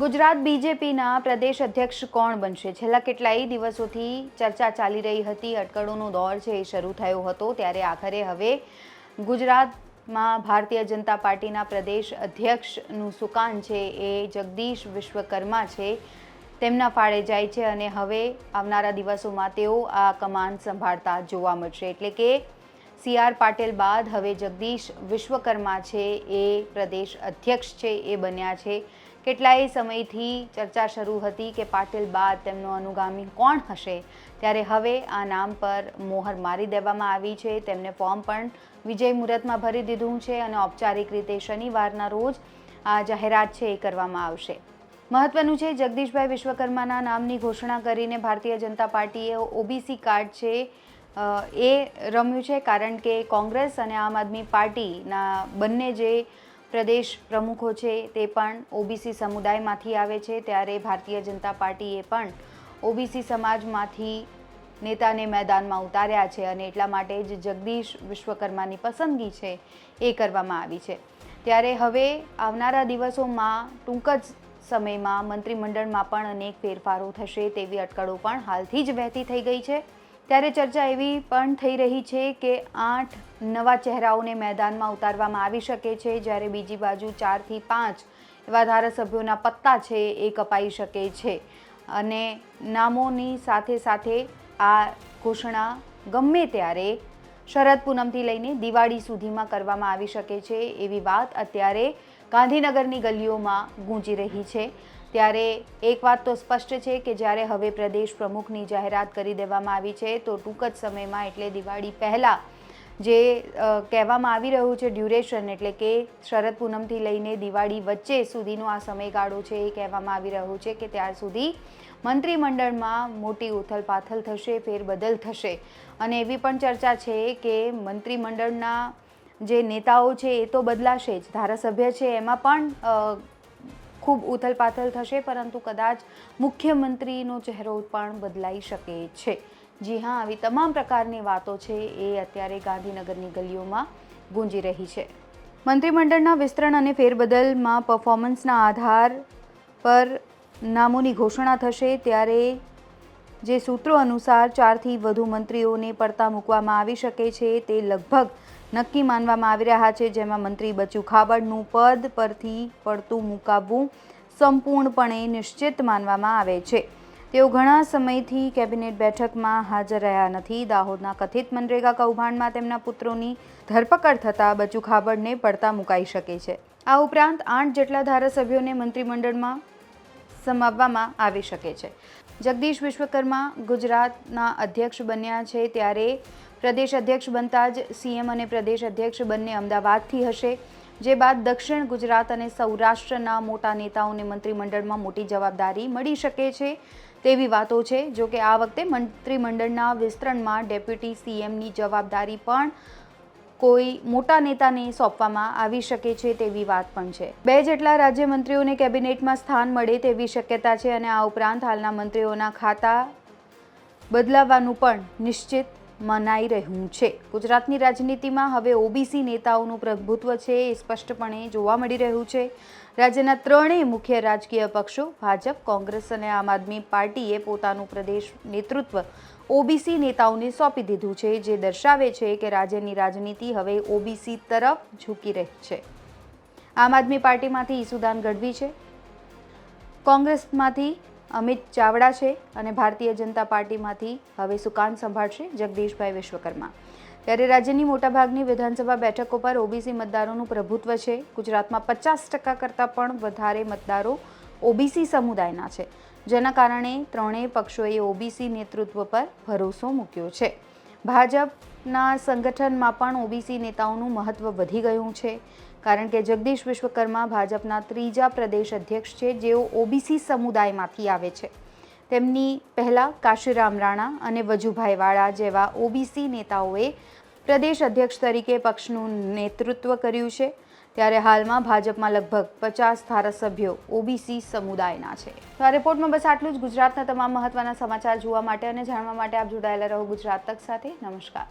ગુજરાત બીજેપીના પ્રદેશ અધ્યક્ષ કોણ બનશે? છેલ્લા કેટલાય દિવસોથી ચર્ચા ચાલી રહી હતી, અટકળોનો દોર છે એ શરૂ થયો હતો. ત્યારે આખરે હવે ગુજરાતમાં ભારતીય જનતા પાર્ટીના પ્રદેશ અધ્યક્ષનું સુકાન છે એ જગદીશ વિશ્વકર્મા છે. તેમના ફાળે જાય છે અને હવે આવનારા દિવસોમાં તેઓ આ કમાન સંભાળતા જોવા મળશે. એટલે કે સી આર પાટેલ બાદ હવે જગદીશ વિશ્વકર્મા છે એ પ્રદેશ અધ્યક્ષ છે એ બન્યા છે. કેટલાય સમયથી ચર્ચા શરૂ હતી કે પાટીલ બાદ તેમનો અનુગામી કોણ હશે? ત્યારે હવે આ નામ પર મોહર મારી દેવામાં આવી છે. તેમને ફોર્મ પણ વિજય મુહૂર્તમાં ભરી દીધું છે અને ઔપચારિક રીતે શનિવારના રોજ આ જાહેરાત છે એ કરવામાં આવશે. મહત્વનું છે, જગદીશભાઈ વિશ્વકર્માના નામની ઘોષણા કરીને ભારતીય જનતા પાર્ટીએ ઓબીસી કાર્ડ છે એ રમ્યું છે કારણ કે કોંગ્રેસ અને આમ આદમી પાર્ટીના બંને જે પ્રદેશ પ્રમુખો છે તે પણ ઓબીસી સમુદાયમાંથી આવે છે ત્યારે ભારતીય જનતા પાર્ટીએ પણ ઓબીસી સમાજમાંથી નેતાને મેદાનમાં ઉતાર્યા છે અને એટલા માટે જ જગદીશ વિશ્વકર્માની પસંદગી છે એ કરવામાં આવી છે. ત્યારે હવે આવનારા દિવસોમાં ટૂંક જ સમયમાં મંત્રીમંડળમાં પણ અનેક ફેરફારો થશે તેવી અટકળો પણ હાલથી જ વહેતી થઈ ગઈ છે. ત્યારે ચર્ચા એવી પણ થઈ રહી છે કે આઠ નવા ચહેરાઓને મેદાનમાં ઉતારવામાં આવી શકે છે, જ્યારે બીજી બાજુ ચારથી પાંચ એવા ધારાસભ્યોના પત્તા છે એ કપાઈ શકે છે. અને નામોની સાથે સાથે આ ઘોષણા ગમે ત્યારે શરદ પૂનમથી લઈને દિવાળી સુધીમાં કરવામાં આવી શકે છે એવી વાત અત્યારે ગાંધીનગરની ગલીઓમાં ગૂંજી રહી છે. ત્યારે એક વાત તો સ્પષ્ટ છે કે જ્યારે હવે પ્રદેશ પ્રમુખની જાહેરાત કરી દેવામાં આવી છે, તો ટૂંક જ સમયમાં એટલે દિવાળી પહેલાં જે કહેવામાં આવી રહ્યું છે ડ્યુરેશન એટલે કે શરદ પૂનમથી લઈને દિવાળી વચ્ચે સુધીનો આ સમયગાળો છે એ કહેવામાં આવી રહ્યું છે કે ત્યાર સુધી મંત્રીમંડળમાં મોટી ઉથલપાથલ થશે, ફેરબદલ થશે. અને એવી પણ ચર્ચા છે કે મંત્રીમંડળના જે નેતાઓ છે એ તો બદલાશે જ. ધારાસભ્ય છે એમાં પણ ખૂબ ઉથલપાથલ થશે, પરંતુ કદાચ મુખ્યમંત્રીનો ચહેરો પણ બદલાઈ શકે છે. જી હા, આવી તમામ પ્રકારની વાતો છે એ અત્યારે ગાંધીનગરની ગલીઓમાં ગુંજી રહી છે. મંત્રીમંડળના વિસ્તરણ અને ફેરબદલમાં પરફોર્મન્સના આધાર પર નામોની ઘોષણા થશે, ત્યારે જે સૂત્રો અનુસાર ચારથી વધુ મંત્રીઓને પડતા મૂકવામાં આવી શકે છે, તે લગભગ નક્કી માનવામાં આવી રહ્યા છે, જેમાં મંત્રી બચુ ખાબડનું પદ પરથી પડતું મુકાવવું સંપૂર્ણપણે નિશ્ચિત માનવામાં આવે છે. તેઓ ઘણા સમયથી કેબિનેટ બેઠકમાં હાજર રહ્યા નથી. દાહોદના કથિત મનરેગા કૌભાંડમાં તેમના પુત્રોની ધરપકડ થતાં બચુ ખાબડને પડતા મુકાઈ શકે છે. આ ઉપરાંત આઠ જેટલા ધારાસભ્યોને મંત્રીમંડળમાં સમાવવામાં આવી શકે છે. જગદીશ વિશ્વકર્મા ગુજરાતના અધ્યક્ષ બન્યા છે ત્યારે પ્રદેશ અધ્યક્ષ બનતા જ સીએમ અને પ્રદેશ અધ્યક્ષ બંને અમદાવાદથી હશે. જે બાદ દક્ષિણ ગુજરાત અને સૌરાષ્ટ્રના મોટા નેતાઓને મંત્રીમંડળમાં મોટી જવાબદારી મળી શકે છે તેવી વાતો છે. જો કે આ વખતે મંત્રીમંડળના વિસ્તરણમાં ડેપ્યુટી સીએમની જવાબદારી પણ કોઈ મોટા નેતાને સોંપવામાં આવી શકે છે તેવી વાત પણ છે. બે જેટલા રાજ્યમંત્રીઓને કેબિનેટમાં સ્થાન મળે તેવી શક્યતા છે અને આ ઉપરાંત હાલના મંત્રીઓના ખાતા બદલાવાનું પણ નિશ્ચિત મનાઈ રહ્યું છે. ગુજરાતની રાજનીતિમાં હવે ઓબીસી નેતાઓનું પ્રભુત્વ છે એ સ્પષ્ટપણે જોવા મળી રહ્યું છે. રાજ્યના ત્રણેય મુખ્ય રાજકીય પક્ષો, ભાજપ, કોંગ્રેસ અને આમ આદમી પાર્ટીએ પોતાનું પ્રદેશ નેતૃત્વ ઓબીસી નેતાઓને સોંપી દીધું છે, જે દર્શાવે છે કે રાજ્યની રાજનીતિ હવે ઓબીસી તરફ ઝૂકી રહી છે. આમ આદમી પાર્ટીમાંથી ઈસુદાન ગઢવી છે, કોંગ્રેસમાંથી અમિત ચાવડા છે અને ભારતીય જનતા પાર્ટીમાંથી હવે સુકાન સંભાળશે જગદીશભાઈ વિશ્વકર્મા. ત્યારે રાજ્યની મોટાભાગની વિધાનસભા બેઠકો પર ઓબીસી મતદારોનું પ્રભુત્વ છે. ગુજરાતમાં પચાસ ટકા કરતાં પણ વધારે મતદારો ઓબીસી સમુદાયના છે. જેના કારણે ત્રણેય પક્ષોએ ઓબીસી નેતૃત્વ પર ભરોસો મૂક્યો છે. ભાજપના સંગઠનમાં પણ ઓબીસી નેતાઓનું મહત્વ વધી ગયું છે. કારણ કે જગદીશ વિશ્વકર્મા ભાજપના ત્રીજા પ્રદેશ અધ્યક્ષ છે, જેઓ ઓબીસી સમુદાયમાંથી આવે છે. તેમની પહેલાં કાશીરામ રાણા અને વજુભાઈ વાળા જેવા ઓબીસી નેતાઓએ પ્રદેશ અધ્યક્ષ તરીકે પક્ષનું નેતૃત્વ કર્યું છે. ત્યારે હાલમાં ભાજપમાં લગભગ પચાસ ધારાસભ્યો ઓબીસી સમુદાયના છે. તો આ રિપોર્ટમાં બસ આટલું જ. ગુજરાતના તમામ મહત્વના સમાચાર જોવા માટે અને જાણવા માટે આપ જોડાયેલા રહો ગુજરાત તક સાથે. નમસ્કાર.